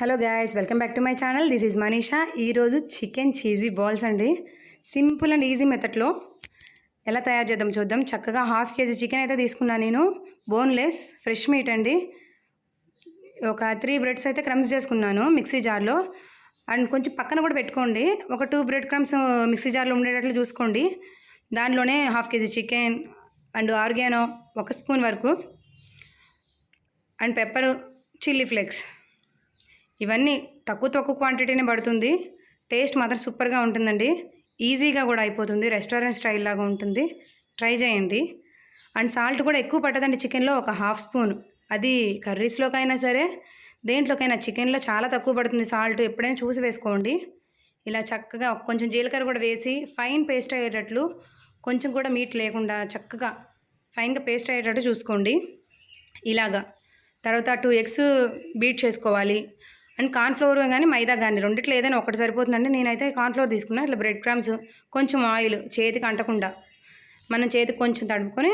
Hello guys welcome back to my channel this is Manisha ఈరోజు chicken cheesy balls అండి. Simple and easy మెథడ్లో ఎలా తయారు చేద్దాం చూద్దాం. చక్కగా హాఫ్ కేజీ చికెన్ అయితే తీసుకున్నాను నేను. బోన్లెస్ ఫ్రెష్ మీట్ అండి. ఒక త్రీ బ్రెడ్స్ అయితే క్రమ్స్ చేసుకున్నాను మిక్సీ జార్లో అండ్ కొంచెం పక్కన కూడా పెట్టుకోండి. ఒక టూ బ్రెడ్ క్రమ్స్ మిక్సీ జార్లో ఉండేటట్లు చూసుకోండి. దానిలోనే half KG chicken and oregano ఒక స్పూన్ వరకు. అండ్ పెప్పర్ చిల్లీ ఫ్లేక్స్ ఇవన్నీ తక్కువ తక్కువ క్వాంటిటీనే పడుతుంది. టేస్ట్ మాత్రం సూపర్గా ఉంటుందండి. ఈజీగా కూడా అయిపోతుంది. రెస్టారెంట్ స్టైల్ లాగా ఉంటుంది. ట్రై చేయండి. అండ్ సాల్ట్ కూడా ఎక్కువ పట్టదండి చికెన్లో ఒక హాఫ్ స్పూన్ అది కర్రీస్లోకైనా సరే దేంట్లోకైనా చికెన్లో చాలా తక్కువ పడుతుంది సాల్ట్ ఎప్పుడైనా చూసి వేసుకోండి. ఇలా చక్కగా కొంచెం జీలకర్ర కూడా వేసి ఫైన్ పేస్ట్ అయ్యేటట్లు కొంచెం కూడా మీట్ లేకుండా చక్కగా ఫైన్గా పేస్ట్ అయ్యేటట్టు చూసుకోండి. ఇలాగా. తర్వాత టూ ఎగ్స్ బీట్ చేసుకోవాలి. అండ్ కార్న్ఫ్లోర్ కానీ మైదా కానీ రెండిట్లో ఏదైనా ఒకటి సరిపోతుందండి నేనైతే కార్న్ఫ్లోర్ తీసుకున్నా. ఇట్లా బ్రెడ్ క్రామ్స్ కొంచెం ఆయిల్ చేతికి అంటకుండా మనం చేతికి కొంచెం తడుపుకొని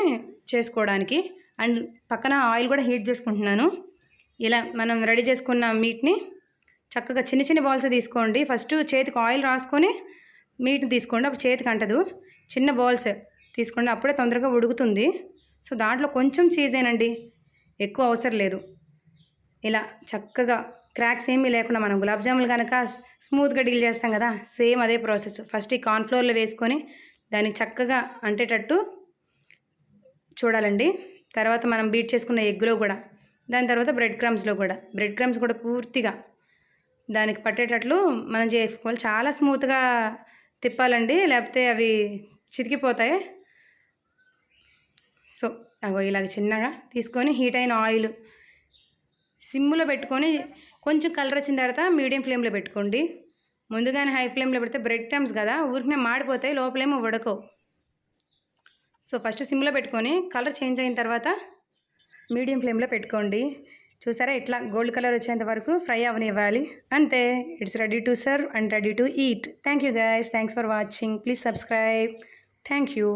చేసుకోవడానికి. అండ్ పక్కన ఆయిల్ కూడా హీట్ చేసుకుంటున్నాను. ఇలా మనం రెడీ చేసుకున్న మీట్ని చక్కగా చిన్న చిన్న బాల్స్ తీసుకోండి. ఫస్ట్ చేతికి ఆయిల్ రాసుకొని మీట్ని తీసుకోండి. అప్పుడు చేతికి అంటదు. చిన్న బాల్స్ తీసుకోండి. అప్పుడే తొందరగా ఉడుకుతుంది. సో దాంట్లో కొంచెం చీజేనండి ఎక్కువ అవసరం లేదు. ఇలా చక్కగా క్రాక్స్ ఏమీ లేకుండా మనం గులాబ్ జాములు కనుక స్మూత్గా డీల్ చేస్తాం కదా సేమ్ అదే ప్రాసెస్. ఫస్ట్ ఈ కార్న్ఫ్లోర్లో వేసుకొని దానికి చక్కగా అంటేటట్టు చూడాలండి. తర్వాత మనం బీట్ చేసుకున్న ఎగ్లో కూడా దాని తర్వాత బ్రెడ్ క్రమ్స్లో కూడా. బ్రెడ్ క్రమ్స్ కూడా పూర్తిగా దానికి పట్టేటట్లు మనం చేసుకోవాలి. చాలా స్మూత్గా తిప్పాలండి లేకపోతే అవి చితికిపోతాయి. సో అగో ఇలాగ చిన్నగా తీసుకొని హీట్ అయిన ఆయిల్ సిమ్లో పెట్టుకొని కొంచెం కలర్ వచ్చిన తర్వాత మీడియం ఫ్లేమ్లో పెట్టుకోండి. ముందుగానే హై ఫ్లేమ్లో పెడితే బ్రెడ్ క్రమ్స్ కదా ఊరికనే మాడిపోతాయి లోపలేమో ఉడకవు. సో ఫస్ట్ సిమ్లో పెట్టుకొని కలర్ చేంజ్ అయిన తర్వాత మీడియం ఫ్లేమ్లో పెట్టుకోండి. చూసారా ఇట్లా గోల్డ్ కలర్ వచ్చేంత వరకు ఫ్రై అవనివ్వాలి. అంతే it's ready to serve and ready to eat. Thank you guys thanks for watching. Please subscribe. Thank you.